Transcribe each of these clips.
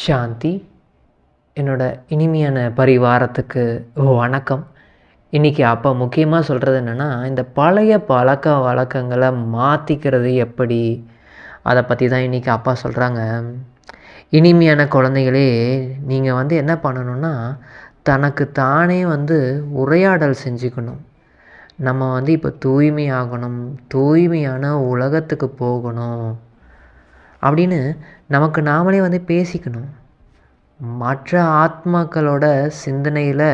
சாந்தி. என்னோட இனிமையான பரிவாரத்துக்கு வணக்கம். இன்றைக்கி அப்போ முக்கியமாக சொல்கிறது என்னென்னா இந்த பழைய பழக்க வழக்கங்களை மாற்றிக்கிறது எப்படி? அதை பற்றி தான் இன்றைக்கி அப்பா சொல்கிறாங்க இனிமையான குழந்தைகளே நீங்கள் வந்து என்ன பண்ணணும்னா தனக்கு தானே வந்து உரையாடல் செஞ்சுக்கணும். நம்ம வந்து இப்போ தூய்மையாகணும் தூய்மையான உலகத்துக்கு போகணும் அப்படின்னு நமக்கு நாமளே வந்து பேசிக்கணும். மற்ற ஆத்மாக்களோட சிந்தனையில்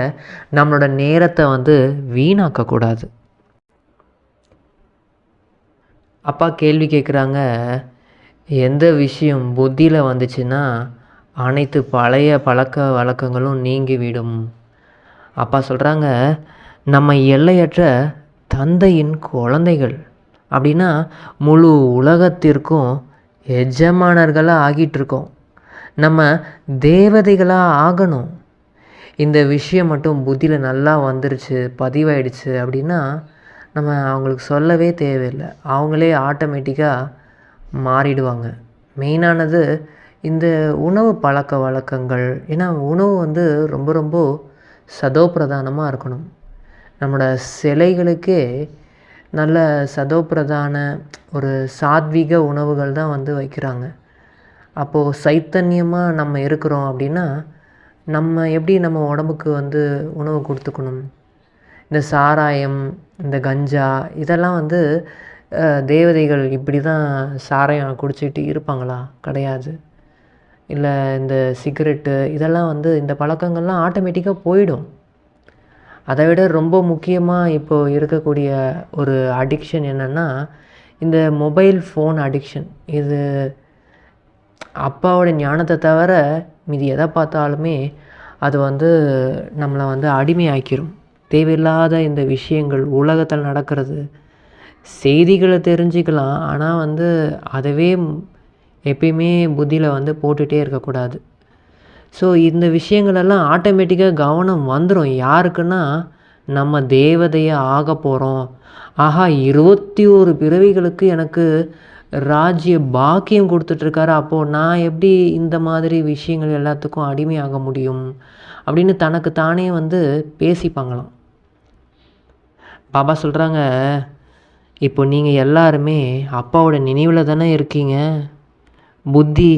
நம்மளோட நேரத்தை வந்து வீணாக்கக்கூடாது. அப்பா கேள்வி கேட்குறாங்க எந்த விஷயம் புத்தியில் வந்துச்சுன்னா அனைத்து பழைய பழக்க வழக்கங்களும் நீங்கிவிடும். அப்பா சொல்கிறாங்க நம்ம எல்லையற்ற தந்தையின் குழந்தைகள் அப்படின்னா முழு உலகத்திற்கும் எஜமானர்களாக ஆகிட்டு இருக்கோம் நம்ம தேவதைகளாக ஆகணும். இந்த விஷயம் மட்டும் புத்தியில் நல்லா வந்துருச்சு பதிவாயிடுச்சு அப்படின்னா நம்ம அவங்களுக்கு சொல்லவே தேவையில்லை. அவங்களே ஆட்டோமேட்டிக்காக மாறிடுவாங்க. மெயினானது இந்த உணவு பழக்க வழக்கங்கள். ஏன்னா உணவு வந்து ரொம்ப ரொம்ப சதோபிரதானமாக இருக்கணும். நம்மளோட சிலைகளுக்கே நல்ல சதோப்பிரதான ஒரு சாத்வீக உணவுகள் தான் வந்து வைக்கிறாங்க. அப்போது சைத்தன்யமாக நம்ம இருக்கிறோம் அப்படின்னா நம்ம எப்படி நம்ம உடம்புக்கு வந்து உணவு கொடுத்துக்கணும்? இந்த சாராயம் இந்த கஞ்சா இதெல்லாம் வந்து தேவதைகள் இப்படி தான் சாராயம் குடிச்சிட்டு இருப்பாங்களா? கிடையாது. இல்லை இந்த சிகரெட்டு இதெல்லாம் வந்து இந்த பழக்கங்கள்லாம் ஆட்டோமேட்டிக்காக போயிடும். அதை விட ரொம்ப முக்கியமாக இப்போது இருக்கக்கூடிய ஒரு அடிக்ஷன் என்னென்னா இந்த மொபைல் ஃபோன் அடிக்ஷன் இது அப்பாவோட ஞானத்தை தவிர மீதி எதை பார்த்தாலுமே அது வந்து நம்மளை வந்து அடிமையாக்கிரும். தேவையில்லாத இந்த விஷயங்கள் உலகத்தில் நடக்கிறது செய்திகளை தெரிஞ்சுக்கலாம். ஆனால் வந்து அதவே எப்பயுமே புத்தியில் வந்து போட்டுகிட்டே இருக்கக்கூடாது. ஸோ இந்த விஷயங்களெல்லாம் ஆட்டோமேட்டிக்காக கவனம் வந்துடும் யாருக்குன்னா நம்ம தேவதையை ஆக போகிறோம் ஆஹா இருபத்தி ஒரு பிறவிகளுக்கு எனக்கு ராஜ்ய பாக்கியம் கொடுத்துட்ருக்காரு. அப்போது நான் எப்படி இந்த மாதிரி விஷயங்கள் எல்லாத்துக்கும் அடிமையாக முடியும்? அப்படின்னு தனக்கு தானே வந்து பேசிப்பாங்களாம். பாபா சொல்கிறாங்க இப்போ நீங்கள் எல்லாருமே அப்பாவோட நினைவில் தானே இருக்கீங்க? புத்தி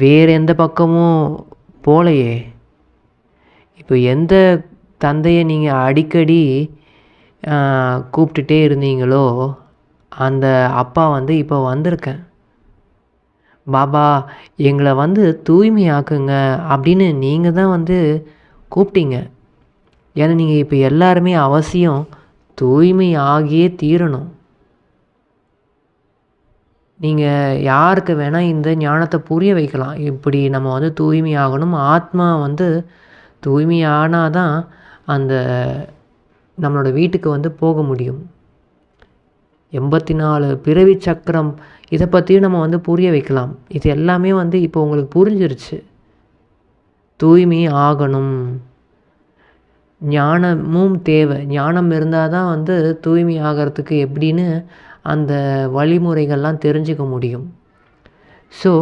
வேறு எந்த பக்கமும் போலையே. இப்போ எந்த தந்தையை நீங்கள் அடிக்கடி கூப்பிட்டுட்டே இருந்தீங்களோ அந்த அப்பா வந்து இப்போ வந்திருக்கேன். பாபா எங்களை வந்து தூய்மையாக்குங்க அப்படின்னு நீங்கள் தான் வந்து கூப்பிட்டீங்க. ஏன்னா நீங்கள் இப்போ எல்லாருமே அவசியம் தூய்மை ஆகியே தீரணும். நீங்கள் யாருக்கு வேணால் இந்த ஞானத்தை புரிய வைக்கலாம். இப்படி நம்ம வந்து தூய்மை ஆகணும் ஆத்மா வந்து தூய்மை ஆனால் தான் அந்த நம்மளோட வீட்டுக்கு வந்து போக முடியும். எண்பத்தி நாலு பிறவி சக்கரம் இதை பற்றியும் நம்ம வந்து புரிய வைக்கலாம். இது எல்லாமே வந்து இப்போ உங்களுக்கு புரிஞ்சிருச்சு. தூய்மை ஆகணும். ஞானமும் தேவை. ஞானம் இருந்தால் தான் வந்து தூய்மை ஆகிறதுக்கு எப்படின்னு அந்த வழிமுறைகள்லாம் தெரிஞ்சுக்க முடியும். ஸோ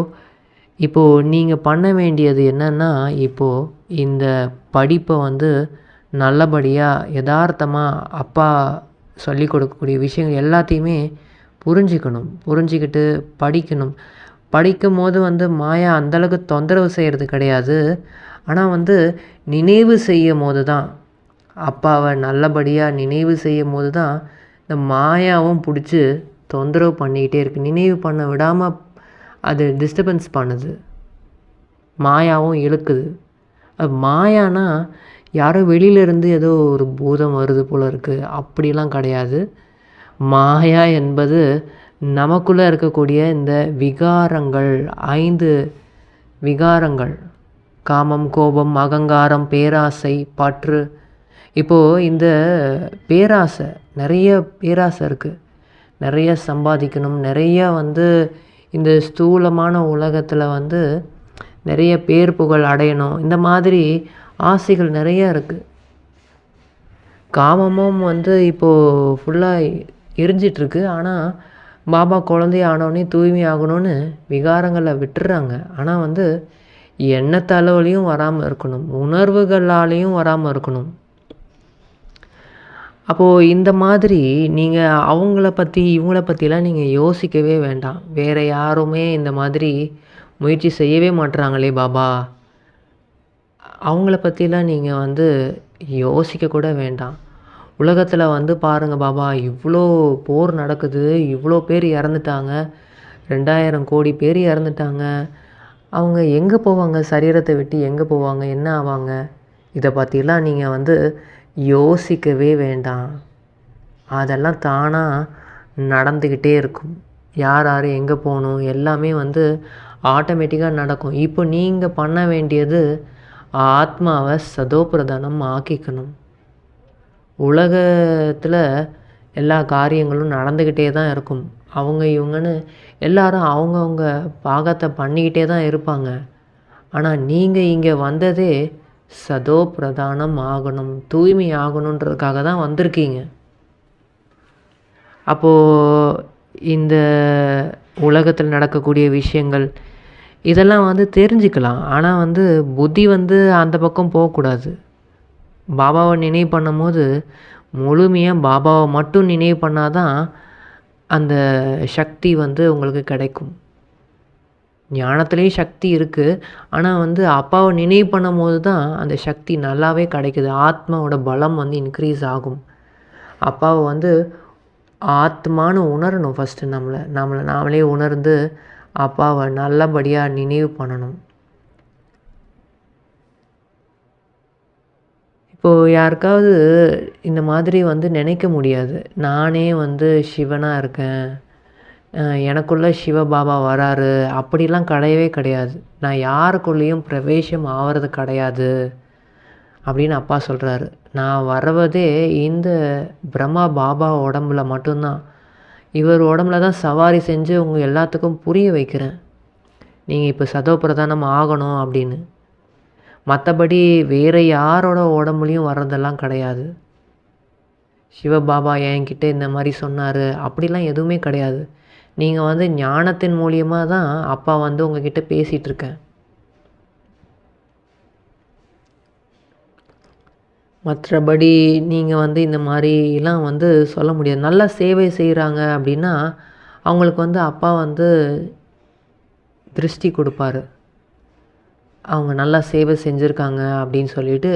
இப்போது நீங்கள் பண்ண வேண்டியது என்னென்னா இப்போது இந்த படிப்பை வந்து நல்லபடியாக யதார்த்தமாக அப்பா சொல்லி கொடுக்கக்கூடிய விஷயங்கள் எல்லாத்தையுமே புரிஞ்சுக்கணும். புரிஞ்சுக்கிட்டு படிக்கணும். படிக்கும் போது வந்து மாயா அந்தளவுக்கு தொந்தரவு செய்கிறது கிடையாது. ஆனால் வந்து நினைவு செய்யும் போது தான் அப்பாவை நல்லபடியாக நினைவு செய்யும் போது தான் இந்த மாயாவும் பிடிச்சி தொந்தரவு பண்ணிக்கிட்டே இருக்குது நினைவு பண்ண விடாமல் அது டிஸ்டர்பன்ஸ் பண்ணுது. மாயாவும் இழுக்குது. அது மாயானா யாரோ வெளியிலேருந்து ஏதோ ஒரு பூதம் வருது போல் இருக்குது அப்படிலாம் கிடையாது. மாயா என்பது நமக்குள்ளே இருக்கக்கூடிய இந்த விகாரங்கள் ஐந்து விகாரங்கள். காமம் கோபம் அகங்காரம் பேராசை பற்று இப்போது இந்த பேராசை நிறைய பேராசை இருக்குது நிறைய சம்பாதிக்கணும் நிறைய வந்து இந்த ஸ்தூலமான உலகத்தில் வந்து நிறைய பேர் புகழ் அடையணும். இந்த மாதிரி ஆசைகள் நிறைய இருக்குது காமமும் வந்து இப்போது ஃபுல்லாக எரிஞ்சிட்ருக்கு. ஆனால் பாபா குழந்தை ஆனோடனே தூய்மை ஆகணும்னு விகாரங்களை விட்டுறாங்க. ஆனால் வந்து எண்ணத்தளவுலையும் வராமல் இருக்கணும். உணர்வுகளாலேயும் வராமல் இருக்கணும். அப்போது இந்த மாதிரி நீங்கள் அவங்கள பற்றி இவங்கள பற்றிலாம் நீங்கள் யோசிக்கவே வேண்டாம். வேறு யாருமே இந்த மாதிரி முயற்சி செய்யவே மாட்டுறாங்களே பாபா. அவங்கள பற்றிலாம் நீங்கள் வந்து யோசிக்க கூட வேண்டாம். உலகத்தில் வந்து பாருங்கள் பாபா இவ்வளோ போர் நடக்குது இவ்வளோ பேர் இறந்துட்டாங்க. ரெண்டாயிரம் கோடி பேர் இறந்துட்டாங்க. அவங்க எங்கே போவாங்க? சரீரத்தை விட்டு எங்கே போவாங்க? என்ன ஆவாங்க? இதை பற்றிலாம் நீங்கள் வந்து யோசிக்கவே வேண்டாம். அதெல்லாம் தானாக நடந்துக்கிட்டே இருக்கும். யார் யார் எங்கே போகணும் எல்லாமே வந்து ஆட்டோமேட்டிக்காக நடக்கும். இப்போ நீங்கள் பண்ண வேண்டியது ஆத்மாவை சதோபிரதானம் ஆக்கிக்கணும். உலகத்தில் எல்லா காரியங்களும் நடந்துக்கிட்டே தான் இருக்கும். அவங்க இவங்கன்னு எல்லாரும் அவங்கவுங்க பாகத்தை பண்ணிக்கிட்டே தான் இருப்பாங்க. ஆனால் நீங்கள் இங்கே வந்ததே சதோ பிரதானம் ஆகணும் தூய்மை ஆகணுன்றதுக்காக தான் வந்திருக்கீங்க. அப்போது இந்த உலகத்தில் நடக்கக்கூடிய விஷயங்கள் இதெல்லாம் வந்து தெரிஞ்சுக்கலாம். ஆனால் வந்து புத்தி வந்து அந்த பக்கம் போகக்கூடாது. பாபாவை நினைவு பண்ணும்போது முழுமையாக பாபாவை மட்டும் நினைவு பண்ணால் தான் அந்த சக்தி வந்து உங்களுக்கு கிடைக்கும். ஞானத்துலேயும் சக்தி இருக்குது ஆனால் வந்து அப்பாவை நினைவு பண்ணும் போது தான் அந்த சக்தி நல்லாவே கிடைக்குது. ஆத்மாவோட பலம் வந்து இன்க்ரீஸ் ஆகும். அப்பாவை வந்து ஆத்மான்னு உணரணும் ஃபஸ்ட்டு நம்மளை. நம்மளை நாமளே உணர்ந்து அப்பாவை நல்லபடியாக நினைவு பண்ணணும். இப்போது யாருக்காவது இந்த மாதிரி வந்து நினைக்க முடியாது. நானே வந்து சிவனாக இருக்கேன். எனக்குள்ளே சிவபாபா வராரு. அப்படிலாம் கிடையவே கிடையாது. நான் யாருக்குள்ளேயும் பிரவேசம் ஆகிறது கிடையாது அப்படின்னு அப்பா சொல்கிறாரு நான் வர்றதே இந்த பிரம்மா பாபா உடம்புல மட்டும்தான். இவர் உடம்புல தான் சவாரி செஞ்சு உங்கள் எல்லாத்துக்கும் புரிய வைக்கிறேன். நீங்கள் இப்போ சதோ பிரதானம் ஆகணும் அப்படின்னு. மற்றபடி வேறு யாரோட உடம்புலையும் வர்றதெல்லாம் கிடையாது. சிவபாபா என்கிட்ட இந்த மாதிரி சொன்னார். அப்படிலாம் எதுவுமே கிடையாது. நீங்கள் வந்து ஞானத்தின் மூலியமாக தான் அப்பா வந்து உங்ககிட்ட பேசிகிட்ருக்கேன் மற்றபடி நீங்கள் வந்து இந்த மாதிரிலாம் வந்து சொல்ல முடியாது. நல்லா சேவை செய்கிறாங்க அப்படின்னா அவங்களுக்கு வந்து அப்பா வந்து திருஷ்டி கொடுப்பாரு. அவங்க நல்லா சேவை செஞ்சுருக்காங்க அப்படின்னு சொல்லிட்டு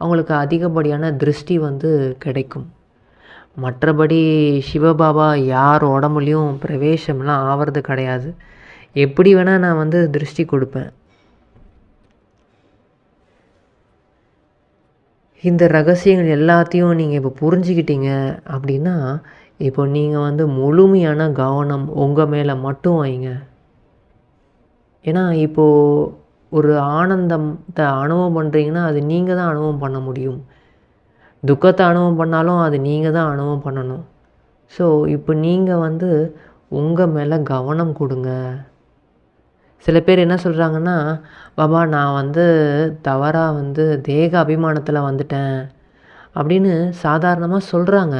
அவங்களுக்கு அதிகப்படியான திருஷ்டி வந்து கிடைக்கும். மற்றபடி சிவபாபா யார் உடம்புலையும் பிரவேசம்லாம் ஆகிறது கிடையாது. எப்படி வேணால் நான் வந்து திருஷ்டி கொடுப்பேன். இந்த ரகசியங்கள் எல்லாத்தையும் நீங்கள் இப்போ புரிஞ்சுக்கிட்டீங்க அப்படின்னா இப்போ நீங்கள் வந்து முழுமையான கவனம் உங்கள் மேலே மட்டும் வைங்க. ஏன்னா இப்போது ஒரு ஆனந்தத்தை அனுபவம் பண்ணுறீங்கன்னா அது நீங்கள் தான் அனுபவம் பண்ண முடியும். துக்கத்தை அனுபவம் பண்ணாலும் அது நீங்கள் தான் அனுபவம் பண்ணணும். ஸோ இப்போ நீங்கள் வந்து உங்கள் மேலே கவனம் கொடுங்க. சில பேர் என்ன சொல்கிறாங்கன்னா பாபா நான் வந்து தவறாக வந்து தேக அபிமானத்தில் வந்துட்டேன். அப்படின்னு சாதாரணமாக சொல்கிறாங்க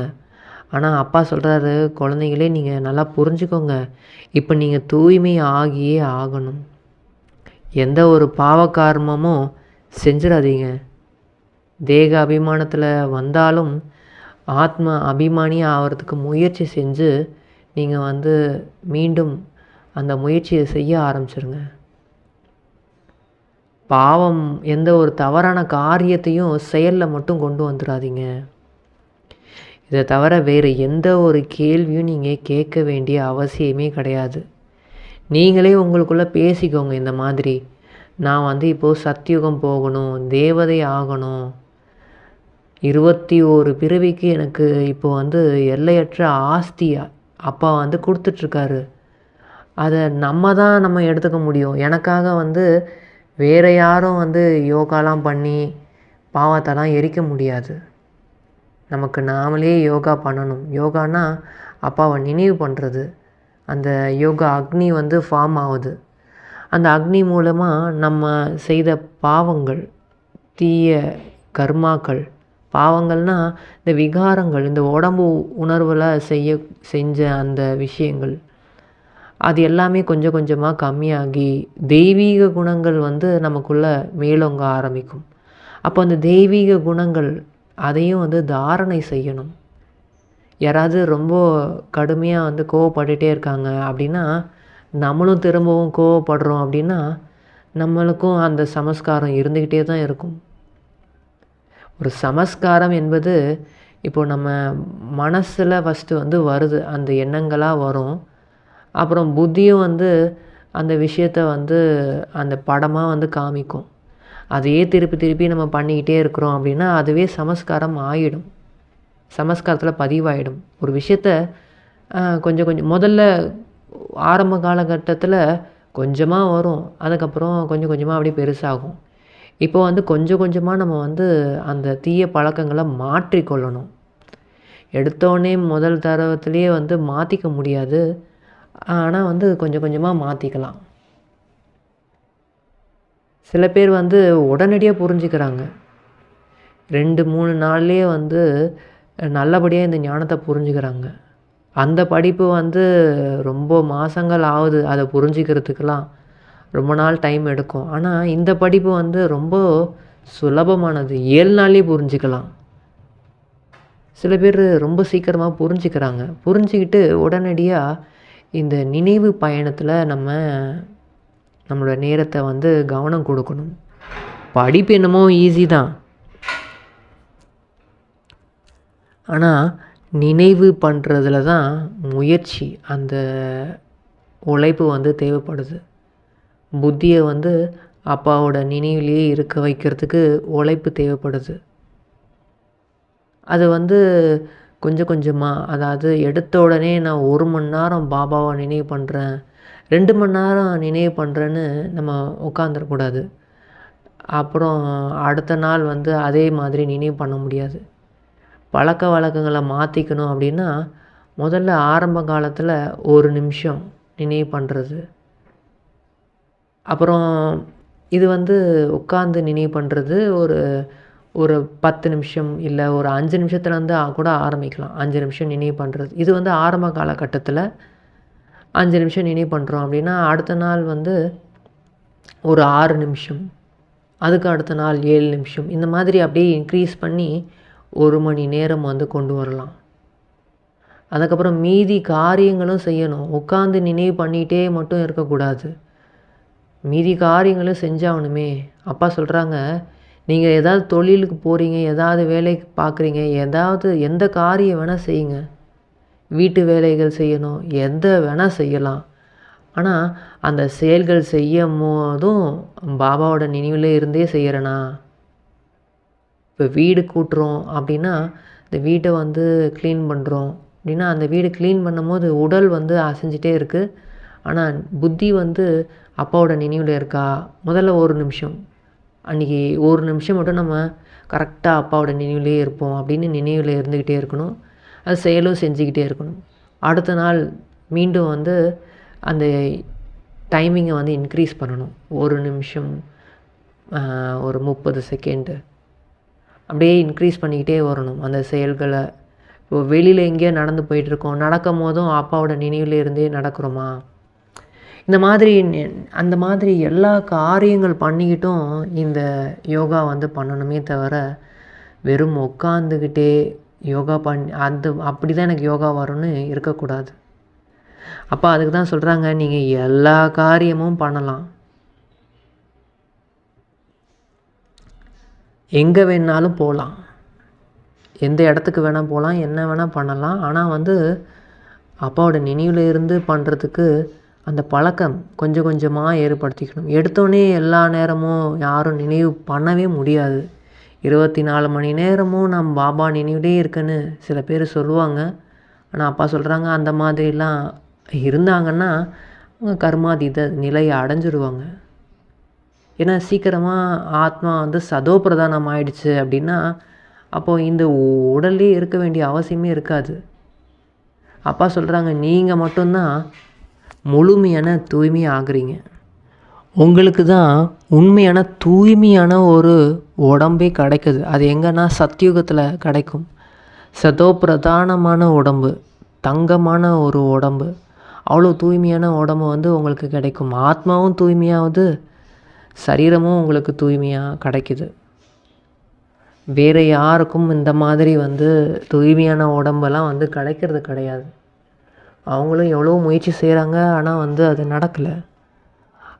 ஆனால் அப்பா சொல்கிறாரு குழந்தைங்களே நீங்கள் நல்லா புரிஞ்சுக்கோங்க. இப்போ நீங்கள் தூய்மை ஆகியே ஆகணும். எந்த ஒரு பாவகார்மமும் செஞ்சிடாதீங்க. தேக அபிமானத்தில் வந்தாலும் ஆத்ம அபிமானியாக ஆகிறதுக்கு முயற்சி செஞ்சு நீங்கள் வந்து மீண்டும் அந்த முயற்சியை செய்ய ஆரம்பிச்சிருங்க. பாவம் எந்த ஒரு தவறான காரியத்தையும் செயலில் மட்டும் கொண்டு வந்துடாதீங்க இதை தவிர வேறு எந்த ஒரு கேள்வியும் நீங்கள் கேட்க வேண்டிய அவசியமே கிடையாது. நீங்களே உங்களுக்குள்ளே பேசிக்கோங்க இந்த மாதிரி. நான் வந்து இப்போது சத்தியுகம் போகணும் தேவதை ஆகணும் இருபத்தி ஓரு பிறவிக்கு எனக்கு இப்போ வந்து எல்லையற்ற ஆஸ்தியாக அப்பா வந்து கொடுத்துட்ருக்காரு. அதை நம்ம தான் நம்ம எடுத்துக்க முடியும். எனக்காக வந்து வேறு யாரும் வந்து யோகாலாம் பண்ணி பாவத்தெல்லாம் எரிக்க முடியாது. நமக்கு நாமளே யோகா பண்ணணும். யோகானா அப்பாவை நினைவு பண்ணுறது அந்த யோகா அக்னி வந்து ஃபார்ம் ஆகுது. அந்த அக்னி மூலமாக நம்ம செய்த பாவங்கள் தீய கர்மாக்கள் பாவங்கள்னால் இந்த விகாரங்கள் இந்த உடம்பு உணர்வில் செய்ய செஞ்ச அந்த விஷயங்கள் அது எல்லாமே கொஞ்சம் கொஞ்சமாக கம்மியாகி தெய்வீக குணங்கள் வந்து நமக்குள்ளே மேலோங்க ஆரம்பிக்கும். அப்போ அந்த தெய்வீக குணங்கள் அதையும் வந்து தாரணை செய்யணும். யாராவது ரொம்ப கடுமையாக வந்து கோவப்பட்டுட்டே இருக்காங்க அப்படின்னா நம்மளும் திரும்பவும் கோவப்படுறோம் அப்படின்னா நம்மளுக்கும் அந்த சமஸ்காரம் இருந்துக்கிட்டே தான் இருக்கும். ஒரு சமஸ்காரம் என்பது இப்போது நம்ம மனசில் ஃபஸ்ட்டு வந்து வருது அந்த எண்ணங்களாக வரும். அப்புறம் புத்தியும் வந்து அந்த விஷயத்த வந்து அந்த படமாக வந்து காமிக்கும். அதையே திருப்பி திருப்பி நம்ம பண்ணிக்கிட்டே இருக்கிறோம் அப்படின்னா அதுவே சமஸ்காரம் ஆகிடும் சமஸ்காரத்தில் பதிவாயிடும். ஒரு விஷயத்த கொஞ்சம் கொஞ்சம் முதல்ல ஆரம்ப காலகட்டத்தில் கொஞ்சமாக வரும். அதுக்கப்புறம் கொஞ்சம் கொஞ்சமாக அப்படியே பெருசாகும். இப்போ வந்து கொஞ்சம் கொஞ்சமாக நம்ம வந்து அந்த தீய பழக்கங்களை மாற்றிக்கொள்ளணும். எடுத்தோடனே முதல் தரத்துலேயே வந்து மாற்றிக்க முடியாது. ஆனால் வந்து கொஞ்சம் கொஞ்சமாக மாற்றிக்கலாம் சில பேர் வந்து உடனடியாக புரிஞ்சுக்கிறாங்க. ரெண்டு மூணு நாள்லேயே வந்து நல்லபடியாக இந்த ஞானத்தை புரிஞ்சுக்கிறாங்க. அந்த படிப்பு வந்து ரொம்ப மாதங்கள் ஆகுது. அதை புரிஞ்சிக்கிறதுக்கெலாம் ரொம்ப நாள் டைம் எடுக்கும். ஆனால் இந்த படிப்பு வந்து ரொம்ப சுலபமானது. ஏழு நாள்லேயே புரிஞ்சுக்கலாம். சில பேர் ரொம்ப சீக்கிரமாக புரிஞ்சுக்கிறாங்க. புரிஞ்சுக்கிட்டு உடனடியாக இந்த நினைவு பயணத்தில் நம்ம நம்மளோட நேரத்தை வந்து கவனம் கொடுக்கணும். படிப்பு என்னமோ ஈஸி தான். ஆனால் நினைவு பண்ணுறதுல தான் முயற்சி. அந்த உழைப்பு வந்து தேவைப்படுது. புத்தியை வந்து அப்பாவோட நினைவிலேயே இருக்க வைக்கிறதுக்கு உழைப்பு தேவைப்படுது. அது வந்து கொஞ்சம் கொஞ்சமாக அதாவது எடுத்த உடனே நான் ஒரு மணி நேரம் பாபாவை நினைவு பண்ணுறேன் ரெண்டு மணி நேரம் நினைவு பண்ணுறேன்னு நம்ம உட்காந்துடக்கூடாது அப்புறம் அடுத்த நாள் வந்து அதே மாதிரி நினைவு பண்ண முடியாது. பழக்க வழக்கங்களை மாற்றிக்கணும் அப்படின்னா முதல்ல ஆரம்ப காலத்தில் ஒரு நிமிஷம் நினைவு பண்ணுறது அப்புறம் இது வந்து உட்காந்து நினைவு பண்ணுறது ஒரு ஒரு பத்து நிமிஷம் இல்லை ஒரு அஞ்சு நிமிஷத்துலேருந்து கூட ஆரம்பிக்கலாம். அஞ்சு நிமிஷம் நினைவு பண்ணுறது இது வந்து ஆரம்ப காலகட்டத்தில் அஞ்சு நிமிஷம் நினைவு பண்ணுறோம் அப்படின்னா அடுத்த நாள் வந்து ஒரு ஆறு நிமிஷம் அதுக்கு அடுத்த நாள் ஏழு நிமிஷம் இந்த மாதிரி அப்படியே இன்க்ரீஸ் பண்ணி ஒரு மணி நேரம் வந்து கொண்டு வரலாம். அதுக்கப்புறம் மீதி காரியங்களும் செய்யணும். உட்காந்து நினைவு பண்ணிகிட்டே மட்டும் இருக்கக்கூடாது. மீதி காரியங்களும் செஞ்சாகணுமே. அப்பா சொல்கிறாங்க நீங்கள் ஏதாவது தொழிலுக்கு போகிறீங்க ஏதாவது வேலைக்கு பார்க்குறீங்க ஏதாவது எந்த காரியம் வேணால் செய்யுங்க. வீட்டு வேலைகள் செய்யணும் எந்த வேணால் செய்யலாம். ஆனால் அந்த செயல்கள் செய்யும் போதும் பாபாவோட நினைவில் இருந்தே செய்கிறேனா இப்போ வீடு கூட்டுறோம் அப்படின்னா இந்த வீட்டை வந்து க்ளீன் பண்ணுறோம் அப்படின்னா அந்த வீடு க்ளீன் பண்ணும்போது உடல் வந்து அசைஞ்சிட்டே இருக்குது ஆனால் புத்தி வந்து அப்பாவோட நினைவில் இருக்கா? முதல்ல ஒரு நிமிஷம். அன்றைக்கி ஒரு நிமிஷம் மட்டும் நம்ம கரெக்டாக அப்பாவோட நினைவிலே இருப்போம் அப்படின்னு நினைவில் இருந்துக்கிட்டே இருக்கணும். அது செயலும் செஞ்சுக்கிட்டே இருக்கணும். அடுத்த நாள் மீண்டும் வந்து அந்த டைமிங்கை வந்து இன்க்ரீஸ் பண்ணணும். ஒரு நிமிஷம் ஒரு முப்பது செகண்டு அப்படியே இன்க்ரீஸ் பண்ணிக்கிட்டே வரணும். அந்த செயல்களை. இப்போ வெளியில் எங்கேயோ நடந்து போயிட்டுருக்கோம் நடக்கும் போதும் அப்பாவோட நினைவில் இருந்தே நடக்கிறோமா? இந்த மாதிரி அந்த மாதிரி எல்லா காரியங்கள் பண்ணிக்கிட்டும் இந்த யோகா வந்து பண்ணணுமே தவிர வெறும் உட்காந்துக்கிட்டே யோகா பண் அந்த அப்படி தான் எனக்கு யோகா வரும்னு இருக்கக்கூடாது. அப்போ அதுக்கு தான் சொல்கிறாங்க நீங்கள் எல்லா காரியமும் பண்ணலாம். எங்கே வேணாலும் போகலாம் எந்த இடத்துக்கு வேணால் போகலாம் என்ன வேணால் பண்ணலாம். ஆனால் வந்து அப்பாவோட நினைவில் இருந்து பண்ணுறதுக்கு அந்த பழக்கம் கொஞ்சம் கொஞ்சமாக ஏற்படுத்திக்கணும். எடுத்தோடனே எல்லா நேரமும் யாரும் நினைவு பண்ணவே முடியாது. இருபத்தி நாலு மணி நேரமும் நம் பாபா நினைவிலே இருக்கேன்னு சில பேர் சொல்லுவாங்க. ஆனால் அப்பா சொல்கிறாங்க அந்த மாதிரிலாம் இருந்தாங்கன்னா அவங்க கர்மாதீத நிலையை அடைஞ்சிருவாங்க. ஏன்னா சீக்கிரமாக ஆத்மா வந்து சதோ பிரதானம் ஆயிடுச்சு அப்படின்னா அப்போது இந்த உடல்லே இருக்க வேண்டிய அவசியமே இருக்காது. அப்பா சொல்கிறாங்க நீங்கள் மட்டும்தான் முழுமையான தூய்மை ஆகுறீங்க. உங்களுக்கு தான் உண்மையான தூய்மையான ஒரு உடம்பே கிடைக்குது. அது எங்கன்னா சத்தியுகத்தில் கிடைக்கும். சதோ பிரதானமான உடம்பு தங்கமான ஒரு உடம்பு. அவ்வளோ தூய்மையான உடம்பு வந்து உங்களுக்கு கிடைக்கும். ஆத்மாவும் தூய்மையாகுது சரீரமும் உங்களுக்கு தூய்மையாக கிடைக்குது. வேறு யாருக்கும் இந்த மாதிரி வந்து தூய்மையான உடம்பெல்லாம் வந்து கிடைக்கிறது கிடையாது. அவங்களும் எவ்வளோ முயற்சி செய்கிறாங்க ஆனால் வந்து அது நடக்கலை.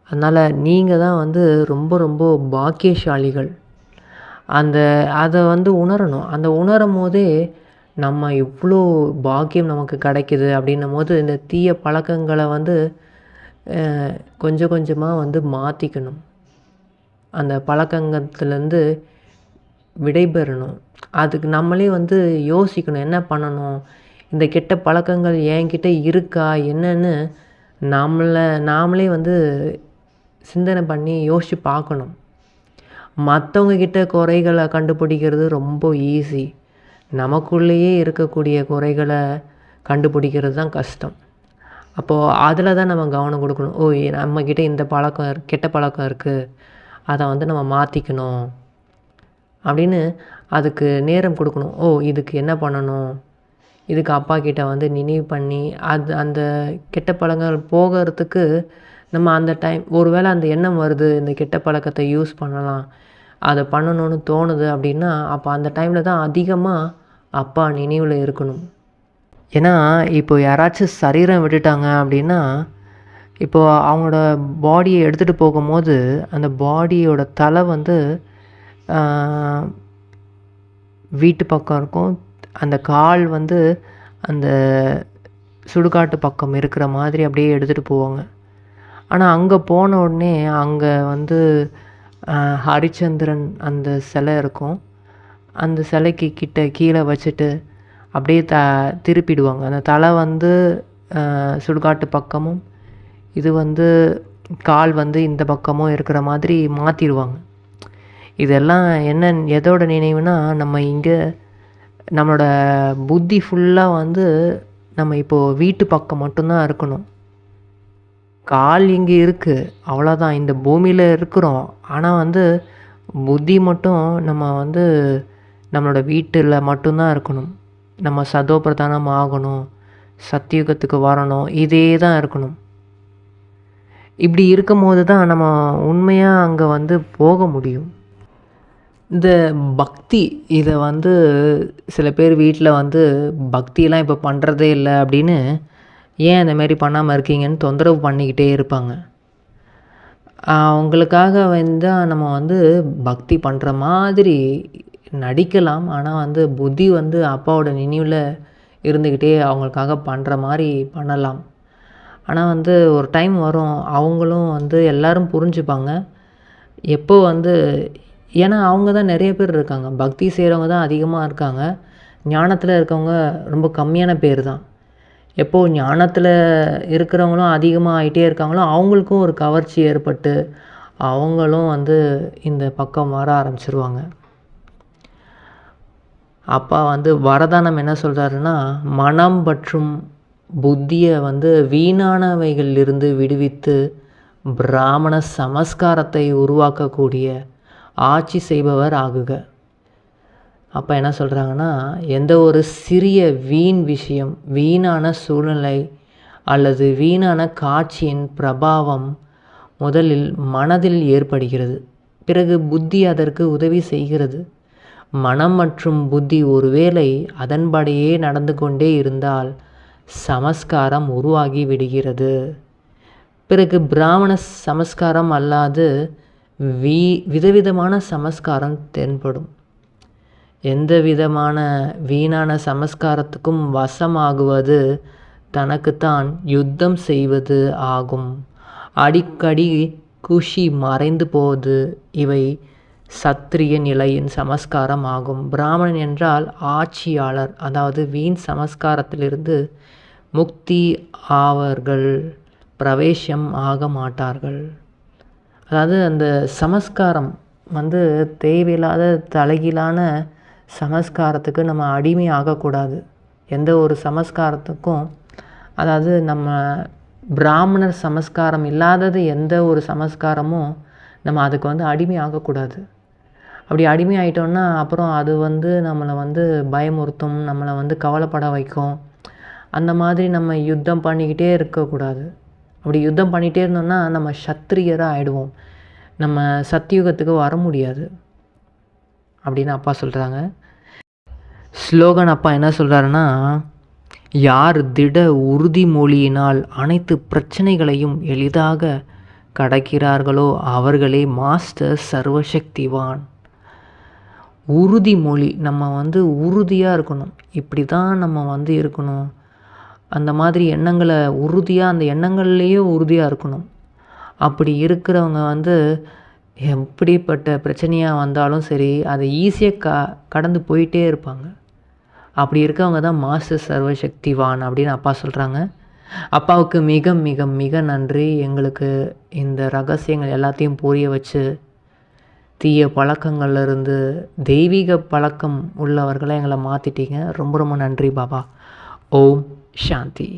அதனால் நீங்கள் தான் வந்து ரொம்ப ரொம்ப பாக்கியசாலிகள். அந்த அதை வந்து உணரணும். அந்த உணரும் போதே நம்ம இவ்வளோ பாக்கியம் நமக்கு கிடைக்குது அப்படின்னும் போது இந்த தீய பழக்கங்களை வந்து கொஞ்சம் கொஞ்சமாக வந்து மாற்றிக்கணும் அந்த பழக்கங்கத்துலேருந்து விடைபெறணும். அதுக்கு நம்மளே வந்து யோசிக்கணும். என்ன பண்ணணும்? இந்த கெட்ட பழக்கங்கள் என்கிட்ட இருக்கா? என்னன்னு நம்மளை நாமளே வந்து சிந்தனை பண்ணி யோசித்து பார்க்கணும். மற்றவங்கக்கிட்ட குறைகளை கண்டுபிடிக்கிறது ரொம்ப ஈஸி நமக்குள்ளேயே இருக்கக்கூடிய குறைகளை கண்டுபிடிக்கிறது தான் கஷ்டம். அப்போது அதில் தான் நம்ம கவனம் கொடுக்கணும். ஓ நம்மக்கிட்ட இந்த பழக்கம் கெட்ட பழக்கம் இருக்குது அதை வந்து நம்ம மாற்றிக்கணும் அப்படின்னு அதுக்கு நேரம் கொடுக்கணும். ஓ இதுக்கு என்ன பண்ணணும்? இதுக்கு அப்பா கிட்ட வந்து நினைவு பண்ணி அது அந்த கெட்ட பழக்கங்கள் போகிறதுக்கு நம்ம அந்த டைம் ஒரு வேளை அந்த எண்ணம் வருது இந்த கெட்ட பழக்கத்தை யூஸ் பண்ணலாம் அதை பண்ணணும்னு தோணுது அப்படின்னா அப்போ அந்த டைமில் தான் அதிகமாக அப்பா நினைவில் இருக்கணும். ஏன்னா இப்போ யாராச்சும் சரீரம் விட்டுட்டாங்க அப்படின்னா இப்போது அவங்களோட பாடியை எடுத்துகிட்டு போகும்போது அந்த பாடியோட தலை வந்து வீட்டு பக்கம் இருக்கும் அந்த கால் வந்து அந்த சுடுகாட்டு பக்கம் இருக்கிற மாதிரி அப்படியே எடுத்துகிட்டு போவாங்க. ஆனால் அங்கே போன உடனே அங்கே வந்து ஹரிச்சந்திரன் அந்த சிலை இருக்கும். அந்த சிலைக்கு கிட்ட கீழே வச்சுட்டு அப்படியே த திருப்பிடுவாங்க. அந்த தலை வந்து சுடுகாட்டு பக்கமும் இது வந்து கால் வந்து இந்த பக்கமும் இருக்கிற மாதிரி மாற்றிடுவாங்க இதெல்லாம் என்ன எதோட நினைவுனா நம்ம இங்கே நம்மளோட புத்தி ஃபுல்லாக வந்து நம்ம இப்போது வீட்டு பக்கம் மட்டும்தான் இருக்கணும். கால் இங்கே இருக்குது அவ்வளோதான் இந்த பூமியில் இருக்கிறோம். ஆனால் வந்து புத்தி மட்டும் நம்ம வந்து நம்மளோட வீட்டில் மட்டும்தான் இருக்கணும். நம்ம சதோபிரதானம் ஆகணும் சத்தியுகத்துக்கு வரணும் இதே தான் இருக்கணும். இப்படி இருக்கும் போது தான் நம்ம உண்மையாக அங்கே வந்து போக முடியும். இந்த பக்தி இதை வந்து சில பேர் வீட்டில் வந்து பக்தியெல்லாம் இப்போ பண்ணுறதே இல்லை அப்படின்னு ஏன் இந்தமாரி பண்ணாமல் இருக்கீங்கன்னு தொந்தரவு பண்ணிக்கிட்டே இருப்பாங்க. அவங்களுக்காக வந்து நம்ம வந்து பக்தி பண்ணுற மாதிரி நடிக்கலாம். ஆனால் வந்து புத்தி வந்து அப்பாவோட நினைவில் இருந்துக்கிட்டே அவங்களுக்காக பண்ணுற மாதிரி பண்ணலாம். ஆனால் வந்து ஒரு டைம் வரும் அவங்களும் வந்து எல்லோரும் புரிஞ்சுப்பாங்க. எப்போ வந்து ஏன்னா அவங்க தான் நிறைய பேர் இருக்காங்க. பக்தி செய்கிறவங்க தான் அதிகமாக இருக்காங்க. ஞானத்தில் இருக்கவங்க ரொம்ப கம்மியான பேர் தான் எப்போது ஞானத்தில் இருக்கிறவங்களும் அதிகமாக ஆகிட்டே இருக்காங்களோ அவங்களுக்கும் ஒரு கவர்ச்சி ஏற்பட்டு அவங்களும் வந்து இந்த பக்கம் வர ஆரம்பிச்சிருவாங்க. அப்பா வந்து வரதானம் என்ன சொல்கிறாருன்னா மனம் மற்றும் புத்தியை வந்து வீணானவைகளிலிருந்து விடுவித்து பிராமண சமஸ்காரத்தை உருவாக்கக்கூடிய ஆட்சி செய்பவர் ஆகுக. அப்போ என்ன சொல்கிறாங்கன்னா எந்த ஒரு சிறிய வீண் விஷயம் வீணான சூழ்நிலை அல்லது வீணான காட்சியின் பிரபாவம் முதலில் மனதில் ஏற்படுகிறது. பிறகு புத்தி அதற்கு உதவி செய்கிறது. மனம் மற்றும் புத்தி ஒருவேளை அதன்படியே நடந்து கொண்டே இருந்தால் சமஸ்காரம் உருவாகி விடுகிறது. பிறகு பிராமண சமஸ்காரம் அல்லாது வீ விதவிதமான சமஸ்காரம் தென்படும். எந்த விதமான வீணான சமஸ்காரத்துக்கும் வசமாகுவது தனக்குத்தான் யுத்தம் செய்வது ஆகும். அடிக்கடி குஷி மறைந்து போது இவை சத்திரிய நிலையின் சமஸ்காரம் ஆகும். பிராமணன் என்றால் ஆட்சியாளர் அதாவது வீண் சமஸ்காரத்திலிருந்து முக்தி ஆவர்கள் பிரவேசம் ஆக மாட்டார்கள். அதாவது அந்த சமஸ்காரம் வந்து தேவையில்லாத தலைகீழான சமஸ்காரத்துக்கு நம்ம அடிமை ஆகக்கூடாது எந்த ஒரு சமஸ்காரத்துக்கும் அதாவது நம்ம பிராமணர் சமஸ்காரம் இல்லாதது எந்த ஒரு சமஸ்காரமும் நம்ம அதுக்கு வந்து அடிமை ஆகக்கூடாது அப்படி அடிமை ஆகிட்டோன்னா அப்புறம் அது வந்து நம்மளை வந்து பயமுறுத்தும் நம்மளை வந்து கவலைப்பட வைக்கும். அந்த மாதிரி நம்ம யுத்தம் பண்ணிக்கிட்டே இருக்கக்கூடாது. அப்படி யுத்தம் பண்ணிகிட்டே இருந்தோம்னா நம்ம சத்திரியராக ஆகிடுவோம் நம்ம சத்தியுகத்துக்கு வர முடியாது. அப்படின்னு அப்பா சொல்கிறாங்க ஸ்லோகன் அப்பா என்ன சொல்கிறாருன்னா யார் திட உறுதிமொழியினால் அனைத்து பிரச்சனைகளையும் எளிதாக கடக்கிறார்களோ அவர்களே மாஸ்டர் சர்வசக்திவான். உறுதிமொழி நம்ம வந்து உறுதியாக இருக்கணும். இப்படி தான் நம்ம வந்து இருக்கணும். அந்த மாதிரி எண்ணங்களை உறுதியாக அந்த எண்ணங்கள்லேயே உறுதியாக இருக்கணும். அப்படி இருக்கிறவங்க வந்து எப்படிப்பட்ட பிரச்சனையாக வந்தாலும் சரி அதை ஈஸியாக க கடந்து போயிட்டே இருப்பாங்க. அப்படி இருக்கவங்க தான் மாஸ்டர் சர்வசக்திவான் அப்படின்னு அப்பா சொல்கிறாங்க அப்பாவுக்கு மிக மிக மிக நன்றி. எங்களுக்கு இந்த ரகசியங்கள் எல்லாத்தையும் புரிய வச்சு தீய பழக்கங்கள்லேருந்து தெய்வீக பழக்கம் உள்ளவர்களை எங்களை மாற்றிட்டீங்க ரொம்ப ரொம்ப நன்றி பாபா. ஓம் சாந்தி